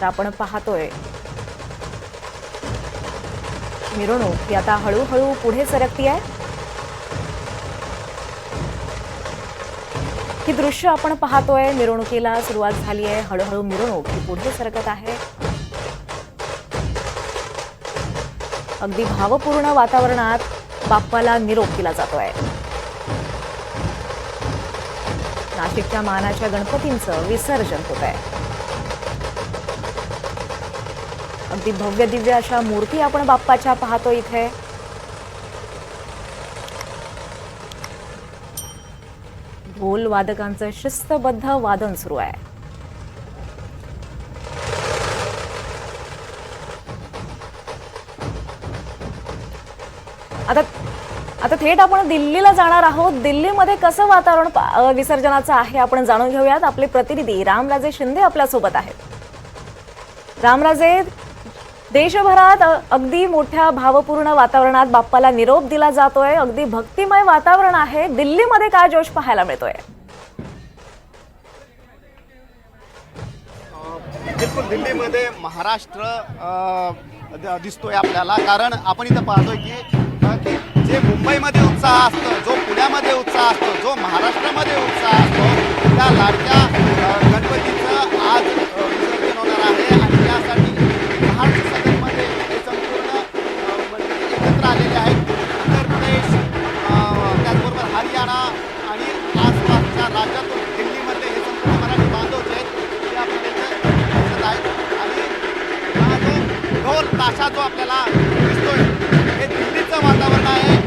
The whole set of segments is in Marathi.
तर आपण पाहतोय. मिरवणूक ही आता हळूहळू पुढे सरकती आहे. ही दृश्य आपण पाहतोय. मिरवणुकीला सुरुवात झाली आहे. हळूहळू मिरवणूक ही पुढे सरकत आहे. अगदी भावपूर्ण वातावरणात बाप्पाला निरोप दिला जातोय. नाशिकच्या मानाच्या गणपतींचं विसर्जन होत आहे अगदी भव्य दिव्य अशा मूर्ती आपण बाप्पाच्या पाहतो इथे. ढोल वादकांचं शिस्तबद्ध वादन सुरू आहे. आता आता थेट आपण दिल्लीला जाणार आहोत. दिल्लीमध्ये कसं वातावरण विसर्जनाचं आहे आपण जाणून घेऊयात. आपले प्रतिनिधी रामराजे शिंदे आपल्यासोबत आहेत. रामराजे देशभरात अगदी मोठ्या भावपूर्ण वातावरणात बाप्पाला निरोप दिला जातोय. अगदी भक्तिमय वातावरण आहे. दिल्लीमध्ये काय जोश पाहायला मिळतोय? बिलकुल दिल्लीमध्ये महाराष्ट्र दिसतोय आपल्याला. कारण आपण इथं पाहतोय की की जे मुंबईमध्ये उत्साह असतो जो पुण्यामध्ये उत्साह असतो जो महाराष्ट्रामध्ये उत्साह असतो त्या लाडक्या गणपतीचं आज आशा जो आपल्याला दिसतोय. हे दिल्लीचं वातावरण आहे.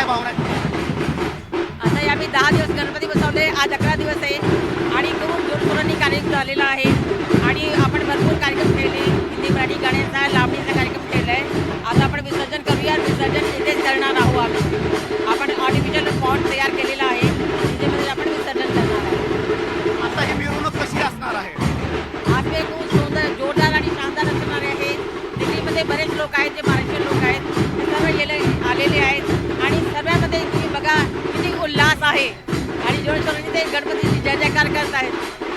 काय भावना आता आम्ही दहा दिवस गणपती बसवले आज अकरा दिवस आहे. आणि खूप जोरशोरांनी कार्यक्रम झालेला आहे. आणि आपण भरपूर कार्यक्रम केले. हिंदी मराठी गाण्याचा लावणीचा कार्यक्रम केला आहे आता आपण विसर्जन करूया. विसर्जन इथेच करणार आहोत आम्ही. आपण आर्टिफिशियल पॉट तयार केलेला आहे. आणि जोड सोडून ते गणपतीची जय जयकार करत आहेत.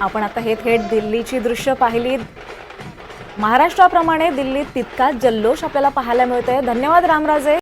आपण आता हे थेट दिल्लीची दृश्य पाहिली. महाराष्ट्राप्रमाणे दिल्लीत तितकाच जल्लोष आपल्याला पाहायला मिळतोय. धन्यवाद रामराजे.